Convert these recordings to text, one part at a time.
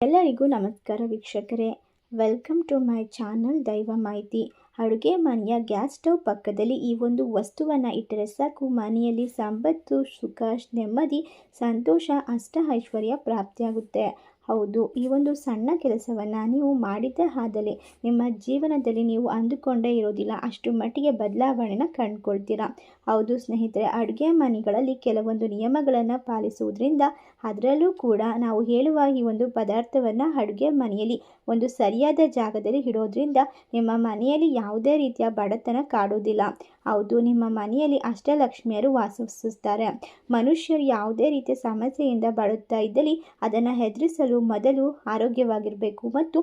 ಎಲ್ಲರಿಗೂ ನಮಸ್ಕಾರ ವೀಕ್ಷಕರೇ. ವೆಲ್ಕಮ್ ಟು ಮೈ ಚಾನಲ್ ದೈವ ಮಾಹಿತಿ. ಅಡುಗೆ ಮನೆಯ ಗ್ಯಾಸ್ ಸ್ಟವ್ ಪಕ್ಕದಲ್ಲಿ ಈ ಒಂದು ವಸ್ತುವನ್ನು ಇಟ್ಟರೆ ಸಾಕು. ಮನೆಯಲ್ಲಿ ಸಂಪತ್ತು ಸುಖ, ನೆಮ್ಮದಿ, ಸಂತೋಷ ಅಷ್ಟ ಐಶ್ವರ್ಯ ಪ್ರಾಪ್ತಿಯಾಗುತ್ತೆ. ಹೌದು, ಈ ಒಂದು ಸಣ್ಣ ಕೆಲಸವನ್ನು ನೀವು ಮಾಡಿದ್ದೇ ಆದಲ್ಲಿ ನಿಮ್ಮ ಜೀವನದಲ್ಲಿ ನೀವು ಅಂದುಕೊಂಡೇ ಇರೋದಿಲ್ಲ. ಅಷ್ಟು ಮಟ್ಟಿಗೆ ಬದಲಾವಣೆನ ಕಂಡುಕೊಳ್ತೀರಾ? ಹೌದು ಸ್ನೇಹಿತರೆ, ಅಡುಗೆ ಮನೆಗಳಲ್ಲಿ ಕೆಲವೊಂದು ನಿಯಮಗಳನ್ನು ಪಾಲಿಸುವುದರಿಂದ ಅದರಲ್ಲೂ ಕೂಡ ನಾವು ಹೇಳುವ ಈ ಒಂದು ಪದಾರ್ಥವನ್ನು ಅಡುಗೆ ಮನೆಯಲ್ಲಿ ಒಂದು ಸರಿಯಾದ ಜಾಗದಲ್ಲಿ ಇಡೋದ್ರಿಂದ ನಿಮ್ಮ ಮನೆಯಲ್ಲಿ ಯಾವುದೇ ರೀತಿಯ ಬಡತನ ಕಾಡುವುದಿಲ್ಲ. ಹೌದು, ನಿಮ್ಮ ಮನೆಯಲ್ಲಿ ಅಷ್ಟಲಕ್ಷ್ಮಿಯರು ವಾಸಿಸುತ್ತಾರೆ. ಮನುಷ್ಯರು ಯಾವುದೇ ರೀತಿಯ ಸಮಸ್ಯೆಯಿಂದ ಬಳುತ್ತಾ ಇದ್ದಲ್ಲಿ ಅದನ್ನು ಹೆದರಿಸಲು ಮೊದಲು ಆರೋಗ್ಯವಾಗಿರಬೇಕು ಮತ್ತು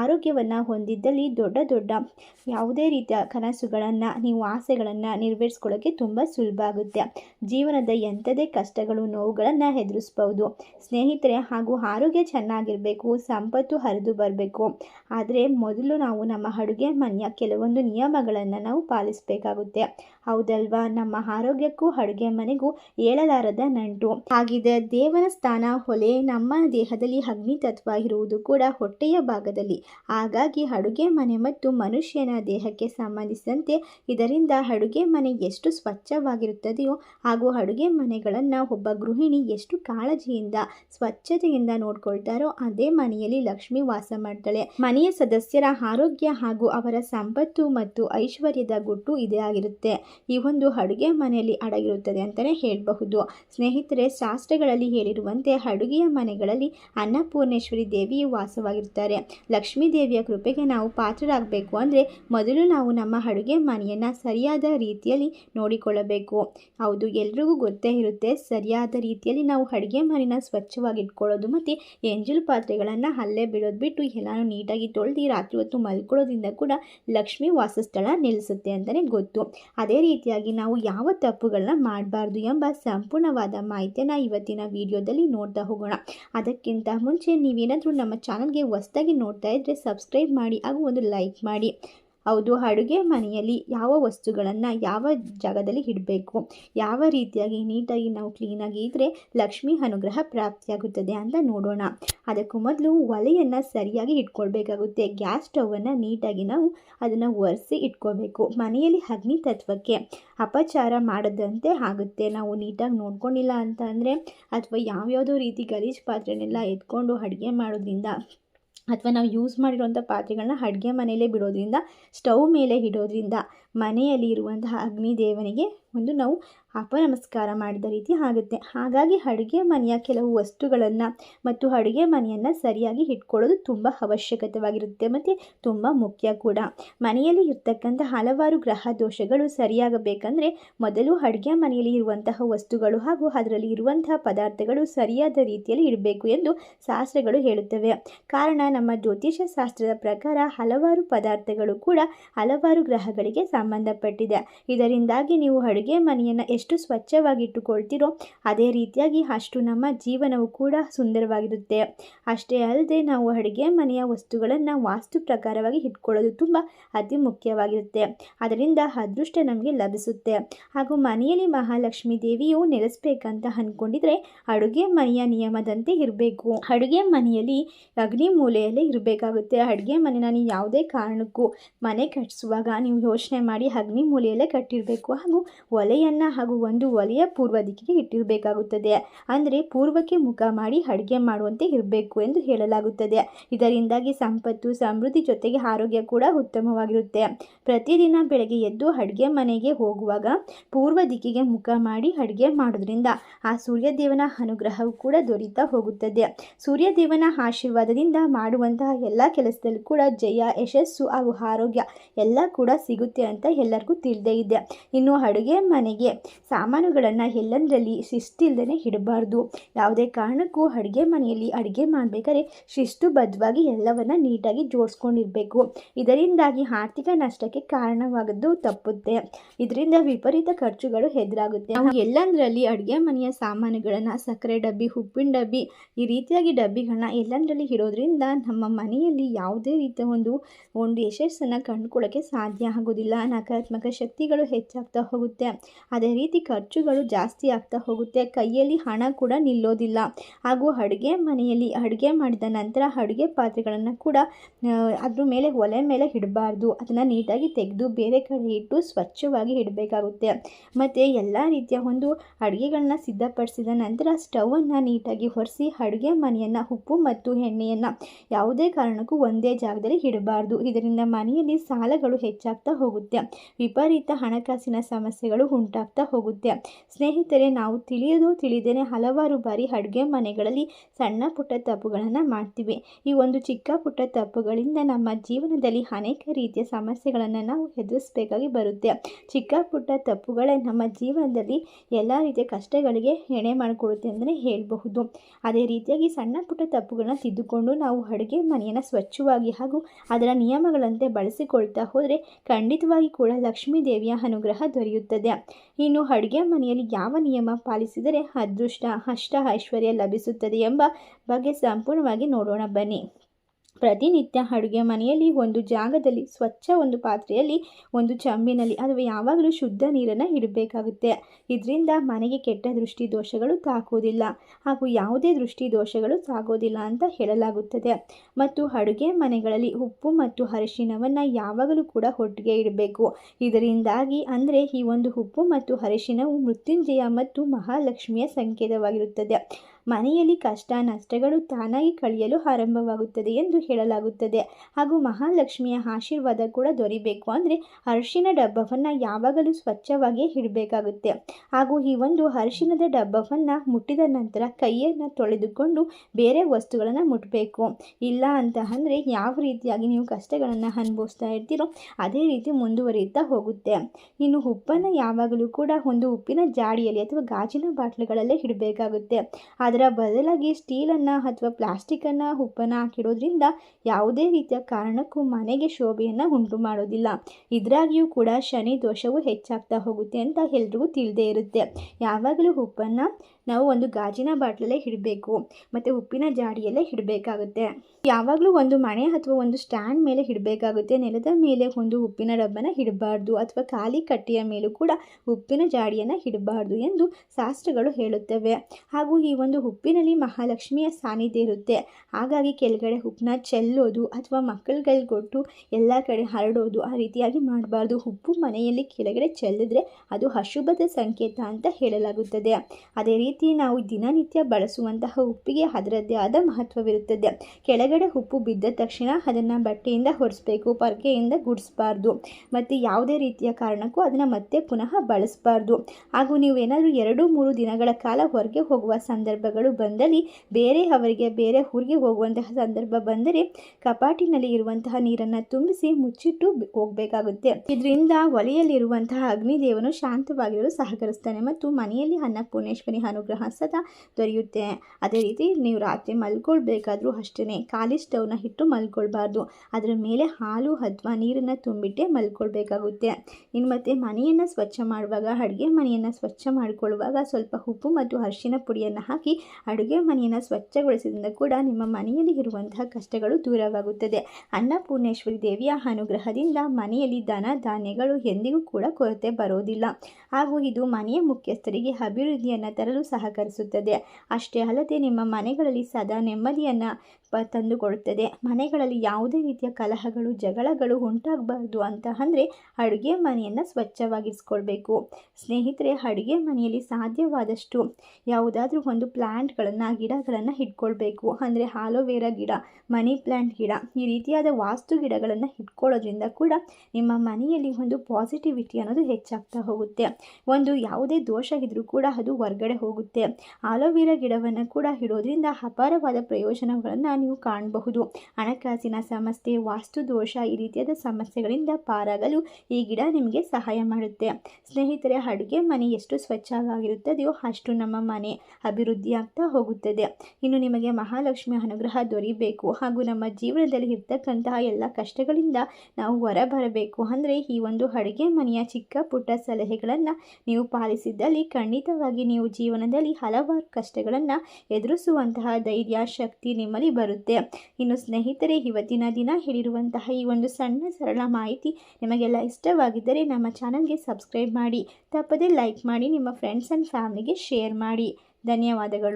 ಆರೋಗ್ಯವನ್ನು ಹೊಂದಿದ್ದಲ್ಲಿ ದೊಡ್ಡ ದೊಡ್ಡ ಯಾವುದೇ ರೀತಿಯ ಕನಸುಗಳನ್ನು, ನೀವು ಆಸೆಗಳನ್ನು ನೆರವೇರಿಸ್ಕೊಳ್ಳೋಕ್ಕೆ ತುಂಬ ಸುಲಭ ಆಗುತ್ತೆ. ಜೀವನದ ಎಂಥದೇ ಕಷ್ಟಗಳು, ನೋವುಗಳನ್ನು ಎದುರಿಸ್ಬೋದು ಸ್ನೇಹಿತರೆ, ಹಾಗೂ ಆರೋಗ್ಯ ಚೆನ್ನಾಗಿರಬೇಕು, ಸಂಪತ್ತು ಹರಿದು ಬರಬೇಕು. ಆದರೆ ಮೊದಲು ನಾವು ನಮ್ಮ ಅಡುಗೆ ಮನೆಯ ಕೆಲವೊಂದು ನಿಯಮಗಳನ್ನು ನಾವು ಪಾಲಿಸಬೇಕಾಗುತ್ತೆ. ಹೌದಲ್ವಾ? ನಮ್ಮ ಆರೋಗ್ಯಕ್ಕೂ ಅಡುಗೆ ಮನೆಗೂ ಏಳಲಾರದ ನಂಟು. ಆಗಿದೆ ದೇವನ ಸ್ಥಾನ ಹೊಲೆ ನಮ್ಮ ದೇಹದಲ್ಲಿ ಅಗ್ನಿ ತತ್ವ ಇರುವುದು ಕೂಡ ಹೊಟ್ಟೆಯ ಭಾಗದಲ್ಲಿ. ಹಾಗಾಗಿ ಅಡುಗೆ ಮನೆ ಮತ್ತು ಮನುಷ್ಯನ ದೇಹಕ್ಕೆ ಸಂಬಂಧಿಸಿದಂತೆ ಇದರಿಂದ ಅಡುಗೆ ಮನೆ ಎಷ್ಟು ಸ್ವಚ್ಛವಾಗಿರುತ್ತದೆಯೋ, ಹಾಗೂ ಅಡುಗೆ ಮನೆಗಳನ್ನು ಒಬ್ಬ ಗೃಹಿಣಿ ಎಷ್ಟು ಕಾಳಜಿಯಿಂದ, ಸ್ವಚ್ಛತೆಯಿಂದ ನೋಡ್ಕೊಳ್ತಾರೋ, ಅದೇ ಮನೆಯಲ್ಲಿ ಲಕ್ಷ್ಮಿ ವಾಸ ಮಾಡ್ತಾಳೆ. ಮನೆಯ ಸದಸ್ಯರ ಆರೋಗ್ಯ ಹಾಗೂ ಅವರ ಸಂಪತ್ತು ಮತ್ತು ಐಶ್ವರ್ಯದ ಗುಟ್ಟು ಇದೇ ಆಗಿರುತ್ತೆ ಈ ಒಂದು ಅಡುಗೆ ಮನೆಯಲ್ಲಿ ಅಡಗಿರುತ್ತದೆ ಅಂತಲೇ ಹೇಳಬಹುದು. ಸ್ನೇಹಿತರೆ, ಶಾಸ್ತ್ರಗಳಲ್ಲಿ ಹೇಳಿರುವಂತೆ ಅಡುಗೆಯ ಮನೆಗಳಲ್ಲಿ ಅನ್ನಪೂರ್ಣೇಶ್ವರಿ ದೇವಿ ವಾಸವಾಗಿರ್ತಾರೆ ಲಕ್ಷ್ಮೀ ದೇವಿಯ ಕೃಪೆಗೆ ನಾವು ಪಾತ್ರರಾಗಬೇಕು ಅಂದರೆ ಮೊದಲು ನಾವು ನಮ್ಮ ಅಡುಗೆ ಮನೆಯನ್ನು ಸರಿಯಾದ ರೀತಿಯಲ್ಲಿ ನೋಡಿಕೊಳ್ಳಬೇಕು. ಹೌದು, ಎಲ್ರಿಗೂ ಗೊತ್ತೇ ಇರುತ್ತೆ, ಸರಿಯಾದ ರೀತಿಯಲ್ಲಿ ನಾವು ಅಡುಗೆ ಮನೆಯನ್ನು ಸ್ವಚ್ಛವಾಗಿ ಇಟ್ಕೊಳ್ಳೋದು ಮತ್ತು ಎಂಜಲು ಪಾತ್ರೆಗಳನ್ನು ಅಲ್ಲೇ ಬಿಡೋದು ಬಿಟ್ಟು ಎಲ್ಲನೂ ನೀಟಾಗಿ ತೊಳೆದು ರಾತ್ರಿ ಹೊತ್ತು ಮಲ್ಕೊಳ್ಳೋದ್ರಿಂದ ಕೂಡ ಲಕ್ಷ್ಮಿ ವಾಸಸ್ಥಳ ನಿಲ್ಲಿಸುತ್ತೆ ಅಂತಲೇ ಗೊತ್ತು. ಅದೇ ರೀತಿಯಾಗಿ ನಾವು ಯಾವ ತಪ್ಪುಗಳನ್ನ ಮಾಡಬಾರ್ದು ಎಂಬ ಸಂಪೂರ್ಣವಾದ ಮಾಹಿತಿಯನ್ನು ಇವತ್ತಿನ ವಿಡಿಯೋದಲ್ಲಿ ನೋಡ್ತಾ ಹೋಗೋಣ. ಅದಕ್ಕಿಂತ ಮುಂಚೆ ನೀವೇನಾದರೂ ನಮ್ಮ ಚಾನಲ್ಗೆ ಹೊಸದಾಗಿ ನೋಡ್ತಾ ಇದ್ದರೆ ಸಬ್ಸ್ಕ್ರೈಬ್ ಮಾಡಿ ಹಾಗೂ ಒಂದು ಲೈಕ್ ಮಾಡಿ. ಹೌದು, ಅಡುಗೆ ಮನೆಯಲ್ಲಿ ಯಾವ ವಸ್ತುಗಳನ್ನು ಯಾವ ಜಾಗದಲ್ಲಿ ಇಡಬೇಕು? ಯಾವ ರೀತಿಯಾಗಿ ನೀಟಾಗಿ ನಾವು ಕ್ಲೀನಾಗಿ ಇದ್ದರೆ ಲಕ್ಷ್ಮಿ ಅನುಗ್ರಹ ಪ್ರಾಪ್ತಿಯಾಗುತ್ತದೆ ಅಂತ ನೋಡೋಣ. ಅದಕ್ಕೂ ಮೊದಲು ಒಲೆಯನ್ನು ಸರಿಯಾಗಿ ಇಟ್ಕೊಳ್ಬೇಕಾಗುತ್ತೆ. ಗ್ಯಾಸ್ ಸ್ಟೌವನ್ನು ನೀಟಾಗಿ ನಾವು ಅದನ್ನು ಒರೆಸಿ ಇಟ್ಕೋಬೇಕು ಮನೆಯಲ್ಲಿ ಅಗ್ನಿ ತತ್ವಕ್ಕೆ ಅಪಚಾರ ಮಾಡದಂತೆ ಆಗುತ್ತೆ. ನಾವು ನೀಟಾಗಿ ನೋಡ್ಕೊಂಡಿಲ್ಲ ಅಂತ ಅಂದರೆ ಅಥವಾ ಯಾವ್ಯಾವುದೋ ರೀತಿ ಗಲೀಜು ಪಾತ್ರೆನೆಲ್ಲ ಎತ್ಕೊಂಡು ಅಡುಗೆ ಮಾಡೋದ್ರಿಂದ ಅಥವಾ ನಾವು ಯೂಸ್ ಮಾಡಿರುವಂಥ ಪಾತ್ರೆಗಳನ್ನ ಅಡುಗೆ ಮನೆಯಲ್ಲೇ ಬಿಡೋದ್ರಿಂದ ಸ್ಟವ್ ಮೇಲೆ ಇಡೋದ್ರಿಂದ ಮನೆಯಲ್ಲಿ ಇರುವಂತಹ ಅಗ್ನಿದೇವನಿಗೆ ಒಂದು ನಾವು ಅಪನಮಸ್ಕಾರ ಮಾಡಿದ ರೀತಿ ಆಗುತ್ತೆ. ಹಾಗಾಗಿ ಅಡುಗೆ ಮನೆಯ ಕೆಲವು ವಸ್ತುಗಳನ್ನು ಮತ್ತು ಅಡುಗೆ ಮನೆಯನ್ನು ಸರಿಯಾಗಿ ಇಟ್ಕೊಳ್ಳೋದು ತುಂಬ ಅವಶ್ಯಕತೆವಾಗಿರುತ್ತೆ ಮತ್ತು ತುಂಬ ಮುಖ್ಯ ಕೂಡ. ಮನೆಯಲ್ಲಿ ಇರ್ತಕ್ಕಂಥ ಹಲವಾರು ಗ್ರಹ ದೋಷಗಳು ಸರಿಯಾಗಬೇಕಂದ್ರೆ ಮೊದಲು ಅಡುಗೆ ಮನೆಯಲ್ಲಿ ಇರುವಂತಹ ವಸ್ತುಗಳು ಹಾಗೂ ಅದರಲ್ಲಿ ಇರುವಂತಹ ಪದಾರ್ಥಗಳು ಸರಿಯಾದ ರೀತಿಯಲ್ಲಿ ಇಡಬೇಕು ಎಂದು ಶಾಸ್ತ್ರಗಳು ಹೇಳುತ್ತವೆ. ಕಾರಣ ನಮ್ಮ ಜ್ಯೋತಿಷ್ಯ ಶಾಸ್ತ್ರದ ಪ್ರಕಾರ ಹಲವಾರು ಪದಾರ್ಥಗಳು ಕೂಡ ಹಲವಾರು ಗ್ರಹಗಳಿಗೆ ಸಂಬಂಧಪಟ್ಟಿದೆ. ಇದರಿಂದಾಗಿ ನೀವು ಮನೆಯನ್ನು ಎಷ್ಟು ಸ್ವಚ್ಛವಾಗಿಟ್ಟುಕೊಳ್ತೀರೋ ಅದೇ ರೀತಿಯಾಗಿ ಅಷ್ಟು ನಮ್ಮ ಜೀವನವು ಕೂಡ ಸುಂದರವಾಗಿರುತ್ತೆ. ಅಷ್ಟೇ ಅಲ್ಲದೆ ನಾವು ಅಡುಗೆ ಮನೆಯ ವಸ್ತುಗಳನ್ನು ವಾಸ್ತು ಪ್ರಕಾರವಾಗಿ ಇಟ್ಕೊಳ್ಳೋದು ತುಂಬ ಅತಿ ಮುಖ್ಯವಾಗಿರುತ್ತೆ. ಅದರಿಂದ ಅದೃಷ್ಟ ನಮಗೆ ಲಭಿಸುತ್ತೆ. ಹಾಗೂ ಮನೆಯಲ್ಲಿ ಮಹಾಲಕ್ಷ್ಮಿ ದೇವಿಯು ನೆಲೆಸಬೇಕಂತ ಅಂದ್ಕೊಂಡಿದ್ರೆ ಅಡುಗೆ ಮನೆಯ ನಿಯಮದಂತೆ ಇರಬೇಕು. ಅಡುಗೆ ಮನೆಯಲ್ಲಿ ಅಗ್ನಿ ಮೂಲೆಯಲ್ಲೇ ಇರಬೇಕಾಗುತ್ತೆ. ಅಡುಗೆ ಮನೆನ ನೀವು ಯಾವುದೇ ಕಾರಣಕ್ಕೂ ಮನೆ ಕಟ್ಟಿಸುವಾಗ ನೀವು ಯೋಚನೆ ಮಾಡಿ ಅಗ್ನಿ ಮೂಲೆಯಲ್ಲೇ ಕಟ್ಟಿರಬೇಕು. ಹಾಗೂ ಒಲೆಯನ್ನು ಹಾಗೂ ಒಂದು ಒಲೆಯ ಪೂರ್ವ ದಿಕ್ಕಿಗೆ ಇಟ್ಟಿರಬೇಕಾಗುತ್ತದೆ. ಅಂದರೆ ಪೂರ್ವಕ್ಕೆ ಮುಖ ಮಾಡಿ ಅಡುಗೆ ಮಾಡುವಂತೆ ಇರಬೇಕು ಎಂದು ಹೇಳಲಾಗುತ್ತದೆ. ಇದರಿಂದಾಗಿ ಸಂಪತ್ತು, ಸಮೃದ್ಧಿ ಜೊತೆಗೆ ಆರೋಗ್ಯ ಕೂಡ ಉತ್ತಮವಾಗಿರುತ್ತೆ. ಪ್ರತಿದಿನ ಬೆಳಗ್ಗೆ ಎದ್ದು ಅಡುಗೆ ಮನೆಗೆ ಹೋಗುವಾಗ ಪೂರ್ವ ದಿಕ್ಕಿಗೆ ಮುಖ ಮಾಡಿ ಅಡುಗೆ ಮಾಡೋದ್ರಿಂದ ಆ ಸೂರ್ಯದೇವನ ಅನುಗ್ರಹವು ಕೂಡ ದೊರೀತಾ ಹೋಗುತ್ತದೆ. ಸೂರ್ಯದೇವನ ಆಶೀರ್ವಾದದಿಂದ ಮಾಡುವಂತಹ ಎಲ್ಲ ಕೆಲಸದಲ್ಲೂ ಕೂಡ ಜಯ, ಯಶಸ್ಸು ಹಾಗೂ ಆರೋಗ್ಯ ಎಲ್ಲ ಕೂಡ ಸಿಗುತ್ತೆ ಅಂತ ಎಲ್ಲರಿಗೂ ತಿಳಿದೇ ಇದೆ. ಇನ್ನು ಅಡುಗೆ ಮನೆಗೆ. ಸಾಮಾನುಗಳನ್ನು ಎಲ್ಲಂದರಲ್ಲಿ ಶಿಸ್ತಿಲ್ಲದೇ ಇಡಬಾರ್ದು. ಯಾವುದೇ ಕಾರಣಕ್ಕೂ ಅಡುಗೆ ಮನೆಯಲ್ಲಿ ಅಡುಗೆ ಮಾಡಬೇಕಾದ್ರೆ ಶಿಸ್ತುಬದ್ಧವಾಗಿ ಎಲ್ಲವನ್ನು ನೀಟಾಗಿ ಜೋಡಿಸ್ಕೊಂಡಿರಬೇಕು. ಇದರಿಂದಾಗಿ ಆರ್ಥಿಕ ನಷ್ಟಕ್ಕೆ ಕಾರಣವಾಗದ್ದು ತಪ್ಪುತ್ತೆ. ಇದರಿಂದ ವಿಪರೀತ ಖರ್ಚುಗಳು ಎದುರಾಗುತ್ತೆ. ನಾವು ಎಲ್ಲಂದರಲ್ಲಿ ಅಡುಗೆ ಮನೆಯ ಸಾಮಾನುಗಳನ್ನು, ಸಕ್ಕರೆ ಡಬ್ಬಿ, ಉಪ್ಪಿನ ಡಬ್ಬಿ, ಈ ರೀತಿಯಾಗಿ ಡಬ್ಬಿಗಳನ್ನ ಎಲ್ಲಂದರಲ್ಲಿ ಇಡೋದ್ರಿಂದ ನಮ್ಮ ಮನೆಯಲ್ಲಿ ಯಾವುದೇ ರೀತಿಯ ಒಂದು ಒಂದು ಯಶಸ್ಸನ್ನು ಕಂಡುಕೊಳ್ಳೋಕ್ಕೆ ಸಾಧ್ಯ ಆಗೋದಿಲ್ಲ. ನಕಾರಾತ್ಮಕ ಶಕ್ತಿಗಳು ಹೆಚ್ಚಾಗ್ತಾ ಹೋಗುತ್ತೆ. ಅದೇ ರೀತಿ ಖರ್ಚುಗಳು ಜಾಸ್ತಿ ಆಗ್ತಾ ಹೋಗುತ್ತೆ. ಕೈಯಲ್ಲಿ ಹಣ ಕೂಡ ನಿಲ್ಲೋದಿಲ್ಲ. ಹಾಗೂ ಅಡುಗೆ ಮನೆಯಲ್ಲಿ ಅಡುಗೆ ಮಾಡಿದ ನಂತರ ಅಡುಗೆ ಪಾತ್ರೆಗಳನ್ನು ಕೂಡ ಅದ್ರ ಮೇಲೆ ಒಲೆ ಮೇಲೆ ಇಡಬಾರ್ದು. ಅದನ್ನು ನೀಟಾಗಿ ತೆಗೆದು ಬೇರೆ ಕಡೆ ಇಟ್ಟು ಸ್ವಚ್ಛವಾಗಿ ಇಡಬೇಕಾಗುತ್ತೆ. ಮತ್ತು ಎಲ್ಲ ರೀತಿಯ ಒಂದು ಅಡುಗೆಗಳನ್ನ ಸಿದ್ಧಪಡಿಸಿದ ನಂತರ ಸ್ಟವನ್ನು ನೀಟಾಗಿ ಒರೆಸಿ ಅಡುಗೆ ಮನೆಯನ್ನು ಉಪ್ಪು ಮತ್ತು ಎಣ್ಣೆಯನ್ನು ಯಾವುದೇ ಕಾರಣಕ್ಕೂ ಒಂದೇ ಜಾಗದಲ್ಲಿ ಇಡಬಾರ್ದು. ಇದರಿಂದ ಮನೆಯಲ್ಲಿ ಸಾಲಗಳು ಹೆಚ್ಚಾಗ್ತಾ ಹೋಗುತ್ತೆ. ವಿಪರೀತ ಹಣಕಾಸಿನ ಸಮಸ್ಯೆಗಳು ಉಂಟಾಗ್ತಾ ಹೋಗುತ್ತೆ. ಸ್ನೇಹಿತರೆ, ನಾವು ತಿಳಿಯೋದು ತಿಳಿದೇನೆ ಹಲವಾರು ಬಾರಿ ಅಡುಗೆ ಮನೆಗಳಲ್ಲಿ ಸಣ್ಣ ಪುಟ್ಟ ತಪ್ಪುಗಳನ್ನು ಮಾಡ್ತೀವಿ. ಈ ಒಂದು ಚಿಕ್ಕ ಪುಟ್ಟ ತಪ್ಪುಗಳಿಂದ ನಮ್ಮ ಜೀವನದಲ್ಲಿ ಅನೇಕ ರೀತಿಯ ಸಮಸ್ಯೆಗಳನ್ನು ನಾವು ಎದುರಿಸಬೇಕಾಗಿ ಬರುತ್ತೆ. ಚಿಕ್ಕ ಪುಟ್ಟ ತಪ್ಪುಗಳೇ ನಮ್ಮ ಜೀವನದಲ್ಲಿ ಎಲ್ಲ ರೀತಿಯ ಕಷ್ಟಗಳಿಗೆ ಎಣೆ ಮಾಡಿಕೊಡುತ್ತೆ ಅಂತಲೇ ಹೇಳಬಹುದು. ಅದೇ ರೀತಿಯಾಗಿ ಸಣ್ಣ ಪುಟ್ಟ ತಪ್ಪುಗಳನ್ನ ತಿದ್ದುಕೊಂಡು ನಾವು ಅಡುಗೆ ಮನೆಯನ್ನು ಸ್ವಚ್ಛವಾಗಿ ಹಾಗೂ ಅದರ ನಿಯಮಗಳಂತೆ ಬಳಸಿಕೊಳ್ತಾ ಹೋದರೆ ಖಂಡಿತವಾಗಿ ಕೂಡ ಲಕ್ಷ್ಮೀ ದೇವಿಯ ಅನುಗ್ರಹ ದೊರೆಯುತ್ತದೆ. ಇನ್ನು ಅಡುಗೆ ಮನೆಯಲ್ಲಿ ಯಾವ ನಿಯಮ ಪಾಲಿಸಿದರೆ ಅದೃಷ್ಟ, ಅಷ್ಟ ಐಶ್ವರ್ಯ ಲಭಿಸುತ್ತದೆ ಎಂಬ ಬಗ್ಗೆ ಸಂಪೂರ್ಣವಾಗಿ ನೋಡೋಣ ಬನ್ನಿ. ಪ್ರತಿನಿತ್ಯ ಅಡುಗೆ ಮನೆಯಲ್ಲಿ ಒಂದು ಜಾಗದಲ್ಲಿ, ಸ್ವಚ್ಛ ಒಂದು ಪಾತ್ರೆಯಲ್ಲಿ, ಒಂದು ಚಂಬಿನಲ್ಲಿ ಅಥವಾ ಯಾವಾಗಲೂ ಶುದ್ಧ ನೀರನ್ನು ಇಡಬೇಕಾಗುತ್ತೆ. ಇದರಿಂದ ಮನೆಗೆ ಕೆಟ್ಟ ದೃಷ್ಟಿ ದೋಷಗಳು ತಾಕುವುದಿಲ್ಲ. ಹಾಗೂ ಯಾವುದೇ ದೃಷ್ಟಿ ದೋಷಗಳು ಸಾಗೋದಿಲ್ಲ ಅಂತ ಹೇಳಲಾಗುತ್ತದೆ. ಮತ್ತು ಅಡುಗೆ ಮನೆಗಳಲ್ಲಿ ಉಪ್ಪು ಮತ್ತು ಅರಿಶಿನವನ್ನು ಯಾವಾಗಲೂ ಕೂಡ ಒಟ್ಟಿಗೆ ಇಡಬೇಕು. ಇದರಿಂದಾಗಿ ಅಂದರೆ ಈ ಒಂದು ಉಪ್ಪು ಮತ್ತು ಅರಿಶಿನವು ಮೃತ್ಯುಂಜಯ ಮತ್ತು ಮಹಾಲಕ್ಷ್ಮಿಯ ಸಂಕೇತವಾಗಿರುತ್ತದೆ. ಮನೆಯಲ್ಲಿ ಕಷ್ಟ ನಷ್ಟಗಳು ತಾನಾಗಿ ಕಳೆಯಲು ಆರಂಭವಾಗುತ್ತದೆ ಎಂದು ಹೇಳಲಾಗುತ್ತದೆ. ಹಾಗೂ ಮಹಾಲಕ್ಷ್ಮಿಯ ಆಶೀರ್ವಾದ ಕೂಡ ದೊರಿಬೇಕು. ಅಂದರೆ ಅರಿಶಿನ ಡಬ್ಬವನ್ನು ಯಾವಾಗಲೂ ಸ್ವಚ್ಛವಾಗಿ ಇಡಬೇಕಾಗುತ್ತೆ. ಹಾಗೂ ಈ ಒಂದು ಅರಿಶಿನದ ಡಬ್ಬವನ್ನು ಮುಟ್ಟಿದ ನಂತರ ಕೈಯನ್ನು ತೊಳೆದುಕೊಂಡು ಬೇರೆ ವಸ್ತುಗಳನ್ನು ಮುಟ್ಟಬೇಕು ಇಲ್ಲ ಅಂತ ಅಂದರೆ ಯಾವ ರೀತಿಯಾಗಿ ನೀವು ಕಷ್ಟಗಳನ್ನು ಅನುಭವಿಸ್ತಾ ಇರ್ತೀರೋ ಅದೇ ರೀತಿ ಮುಂದುವರಿಯುತ್ತಾ ಹೋಗುತ್ತೆ. ಇನ್ನು ಉಪ್ಪನ್ನು ಯಾವಾಗಲೂ ಕೂಡ ಒಂದು ಉಪ್ಪಿನ ಜಾಡಿಯಲ್ಲಿ ಅಥವಾ ಗಾಜಿನ ಬಾಟ್ಲುಗಳಲ್ಲೇ ಇಡಬೇಕಾಗುತ್ತೆ. ಅದರ ಬದಲಾಗಿ ಸ್ಟೀಲನ್ನು ಅಥವಾ ಪ್ಲಾಸ್ಟಿಕ್ಕನ್ನು ಉಪ್ಪನ್ನು ಹಾಕಿಡೋದ್ರಿಂದ ಯಾವುದೇ ರೀತಿಯ ಕಾರಣಕ್ಕೂ ಮನೆಗೆ ಶೋಭೆಯನ್ನು ಉಂಟು ಮಾಡೋದಿಲ್ಲ. ಇದರಾಗಿಯೂ ಕೂಡ ಶನಿ ದೋಷವು ಹೆಚ್ಚಾಗ್ತಾ ಹೋಗುತ್ತೆ ಅಂತ ಎಲ್ರಿಗೂ ತಿಳಿದೇ ಇರುತ್ತೆ. ಯಾವಾಗಲೂ ಉಪ್ಪನ್ನು ನಾವು ಒಂದು ಗಾಜಿನ ಬಾಟ್ಲಲ್ಲೇ ಇಡಬೇಕು. ಮತ್ತು ಉಪ್ಪಿನ ಜಾಡಿಯಲ್ಲೇ ಇಡಬೇಕಾಗುತ್ತೆ. ಯಾವಾಗಲೂ ಒಂದು ಮನೆ ಅಥವಾ ಒಂದು ಸ್ಟ್ಯಾಂಡ್ ಮೇಲೆ ಇಡಬೇಕಾಗುತ್ತೆ. ನೆಲದ ಮೇಲೆ ಒಂದು ಉಪ್ಪಿನ ಡಬ್ಬನ ಇಡಬಾರ್ದು ಅಥವಾ ಖಾಲಿ ಕಟ್ಟೆಯ ಮೇಲೂ ಕೂಡ ಉಪ್ಪಿನ ಜಾಡಿಯನ್ನು ಇಡಬಾರ್ದು ಎಂದು ಶಾಸ್ತ್ರಗಳು ಹೇಳುತ್ತವೆ. ಹಾಗೂ ಈ ಒಂದು ಉಪ್ಪಿನಲ್ಲಿ ಮಹಾಲಕ್ಷ್ಮಿಯ ಸಾನ್ನಿಧ್ಯ ಇರುತ್ತೆ. ಹಾಗಾಗಿ ಕೆಳಗಡೆ ಉಪ್ಪನ್ನ ಚೆಲ್ಲೋದು ಅಥವಾ ಮಕ್ಕಳುಗಳಿಗೆ ಕೊಟ್ಟು ಎಲ್ಲ ಕಡೆ ಹರಡೋದು ಆ ರೀತಿಯಾಗಿ ಮಾಡಬಾರ್ದು. ಉಪ್ಪು ಮನೆಯಲ್ಲಿ ಕೆಳಗಡೆ ಚೆಲ್ಲಿದ್ರೆ ಅದು ಅಶುಭದ ಸಂಕೇತ ಅಂತ ಹೇಳಲಾಗುತ್ತದೆ. ಅದೇ ರೀತಿ ನಾವು ದಿನನಿತ್ಯ ಬಳಸುವಂತಹ ಉಪ್ಪಿಗೆ ಅದರದ್ದೇ ಆದ ಮಹತ್ವವಿರುತ್ತದೆ. ಕೆಳಗಡೆ ಉಪ್ಪು ಬಿದ್ದ ತಕ್ಷಣ ಅದನ್ನು ಬಟ್ಟೆಯಿಂದ ಹೊರಿಸಬೇಕು ಪರ್ಕೆಯಿಂದ ಗುಡಿಸಬಾರ್ದು. ಮತ್ತು ಯಾವುದೇ ರೀತಿಯ ಕಾರಣಕ್ಕೂ ಅದನ್ನು ಮತ್ತೆ ಪುನಃ ಬಳಸಬಾರ್ದು. ಹಾಗೂ ನೀವು ಏನಾದರೂ ಎರಡು ಮೂರು ದಿನಗಳ ಕಾಲ ಹೊರಗೆ ಹೋಗುವ ಸಂದರ್ಭಗಳು ಬಂದಲ್ಲಿ ಬೇರೆ ಅವರಿಗೆ, ಬೇರೆ ಊರಿಗೆ ಹೋಗುವಂತಹ ಸಂದರ್ಭ ಬಂದರೆ ಕಪಾಟಿನಲ್ಲಿ ಇರುವಂತಹ ನೀರನ್ನು ತುಂಬಿಸಿ ಮುಚ್ಚಿಟ್ಟು ಹೋಗಬೇಕಾಗುತ್ತೆ. ಇದರಿಂದ ಒಲೆಯಲ್ಲಿರುವಂತಹ ಅಗ್ನಿದೇವನು ಶಾಂತವಾಗಿರಲು ಸಹಕರಿಸ್ತಾನೆ ಮತ್ತು ಮನೆಯಲ್ಲಿ ಅನ್ನಪೂರ್ಣೇಶ್ವರಿ ಅನುಗ್ರಹ ಸದಾ ದೊರೆಯುತ್ತೆ. ಅದೇ ರೀತಿ ನೀವು ರಾತ್ರಿ ಮಲ್ಕೊಳ್ಬೇಕಾದ್ರೂ ಅಷ್ಟೇ ಖಾಲಿ ಸ್ಟವ್ನ ಇಟ್ಟು ಮಲ್ಕೊಳ್ಬಾರ್ದು. ಅದರ ಮೇಲೆ ಹಾಲು ಅಥವಾ ನೀರನ್ನು ತುಂಬಿಟ್ಟೆ ಮಲ್ಕೊಳ್ಬೇಕಾಗುತ್ತೆ. ಇನ್ನು ಮತ್ತೆ ಮನೆಯನ್ನು ಸ್ವಚ್ಛ ಮಾಡುವಾಗ, ಅಡುಗೆ ಮನೆಯನ್ನು ಸ್ವಚ್ಛ ಮಾಡಿಕೊಳ್ಳುವಾಗ ಸ್ವಲ್ಪ ಉಪ್ಪು ಮತ್ತು ಅರಿಶಿನ ಪುಡಿಯನ್ನು ಹಾಕಿ ಅಡುಗೆ ಮನೆಯನ್ನು ಸ್ವಚ್ಛಗೊಳಿಸಿದ್ರಿಂದ ಕೂಡ ನಿಮ್ಮ ಮನೆಯಲ್ಲಿ ಇರುವಂತಹ ಕಷ್ಟಗಳು ದೂರವಾಗುತ್ತದೆ. ಅನ್ನಪೂರ್ಣೇಶ್ವರಿ ದೇವಿಯ ಅನುಗ್ರಹದಿಂದ ಮನೆಯಲ್ಲಿ ದನ ಧಾನ್ಯಗಳು ಎಂದಿಗೂ ಕೂಡ ಕೊರತೆ ಬರೋದಿಲ್ಲ. ಹಾಗೂ ಇದು ಮನೆಯ ಮುಖ್ಯಸ್ಥರಿಗೆ ಅಭಿವೃದ್ಧಿಯನ್ನು ತರಲು ಸಹಕರಿಸುತ್ತದೆ. ಅಷ್ಟೇ ಅಲ್ಲದೆ ನಿಮ್ಮ ಮನೆಗಳಲ್ಲಿ ಸದಾ ನೆಮ್ಮದಿಯನ್ನು ತಂದುಕೊಡುತ್ತದೆ. ಮನೆಗಳಲ್ಲಿ ಯಾವುದೇ ರೀತಿಯ ಕಲಹಗಳು, ಜಗಳಗಳು ಉಂಟಾಗಬಾರ್ದು ಅಂತ ಅಂದರೆ ಅಡುಗೆ ಮನೆಯನ್ನು ಸ್ವಚ್ಛವಾಗಿರಿಸ್ಕೊಳ್ಬೇಕು. ಸ್ನೇಹಿತರೆ, ಅಡುಗೆ ಮನೆಯಲ್ಲಿ ಸಾಧ್ಯವಾದಷ್ಟು ಯಾವುದಾದ್ರೂ ಒಂದು ಪ್ಲ್ಯಾಂಟ್ಗಳನ್ನು ಗಿಡಗಳನ್ನು ಇಟ್ಕೊಳ್ಬೇಕು. ಅಂದರೆ ಆಲೋವೆರಾ ಗಿಡ, ಮನಿ ಪ್ಲ್ಯಾಂಟ್ ಗಿಡ, ಈ ರೀತಿಯಾದ ವಾಸ್ತು ಗಿಡಗಳನ್ನು ಇಟ್ಕೊಳ್ಳೋದ್ರಿಂದ ಕೂಡ ನಿಮ್ಮ ಮನೆಯಲ್ಲಿ ಒಂದು ಪಾಸಿಟಿವಿಟಿ ಅನ್ನೋದು ಹೆಚ್ಚಾಗ್ತಾ ಹೋಗುತ್ತೆ. ಒಂದು ಯಾವುದೇ ದೋಷ ಇದ್ದರೂ ಕೂಡ ಅದು ಹೊರಗಡೆ ಹೋಗುತ್ತೆ. ಆಲೋವೆರಾ ಗಿಡವನ್ನು ಕೂಡ ಇಡೋದ್ರಿಂದ ಅಪಾರವಾದ ಪ್ರಯೋಜನಗಳನ್ನು ನೀವು ಕಾಣಬಹುದು. ಹಣಕಾಸಿನ ಸಮಸ್ಯೆ, ವಾಸ್ತು ದೋಷ, ಈ ರೀತಿಯಾದ ಸಮಸ್ಯೆಗಳಿಂದ ಪಾರಾಗಲು ಈ ಗಿಡ ನಿಮಗೆ ಸಹಾಯ ಮಾಡುತ್ತೆ. ಸ್ನೇಹಿತರೆ, ಅಡುಗೆ ಮನೆ ಎಷ್ಟು ಸ್ವಚ್ಛವಾಗಿರುತ್ತದೆಯೋ ಅಷ್ಟು ನಮ್ಮ ಮನೆ ಅಭಿವೃದ್ಧಿ ಆಗ್ತಾ ಹೋಗುತ್ತದೆ. ಇನ್ನು ನಿಮಗೆ ಮಹಾಲಕ್ಷ್ಮಿ ಅನುಗ್ರಹ ದೊರೀಬೇಕು. ಹಾಗೂ ನಮ್ಮ ಜೀವನದಲ್ಲಿ ಇರ್ತಕ್ಕಂತಹ ಎಲ್ಲ ಕಷ್ಟಗಳಿಂದ ನಾವು ಹೊರಬರಬೇಕು. ಅಂದರೆ ಈ ಒಂದು ಅಡುಗೆ ಮನೆಯ ಚಿಕ್ಕ ಪುಟ್ಟ ಸಲಹೆಗಳನ್ನು ನೀವು ಪಾಲಿಸಿದ್ದಲ್ಲಿ ಖಂಡಿತವಾಗಿ ನೀವು ಜೀವನದಲ್ಲಿ ಹಲವಾರು ಕಷ್ಟಗಳನ್ನು ಎದುರಿಸುವಂತಹ ಧೈರ್ಯ, ಶಕ್ತಿ ನಿಮ್ಮಲ್ಲಿ ಬರುತ್ತೆ. ಇನ್ನು ಸ್ನೇಹಿತರೆ, ಇವತ್ತಿನ ದಿನ ಹೇಳಿರುವಂತಹ ಈ ಒಂದು ಸಣ್ಣ ಸರಳ ಮಾಹಿತಿ ನಿಮಗೆಲ್ಲ ಇಷ್ಟವಾಗಿದ್ದರೆ ನಮ್ಮ ಚಾನಲ್ಗೆ ಸಬ್ಸ್ಕ್ರೈಬ್ ಮಾಡಿ, ತಪ್ಪದೇ ಲೈಕ್ ಮಾಡಿ, ನಿಮ್ಮ ಫ್ರೆಂಡ್ಸ್ ಆ್ಯಂಡ್ ಫ್ಯಾಮಿಲಿಗೆ ಶೇರ್ ಮಾಡಿ. ಧನ್ಯವಾದಗಳು.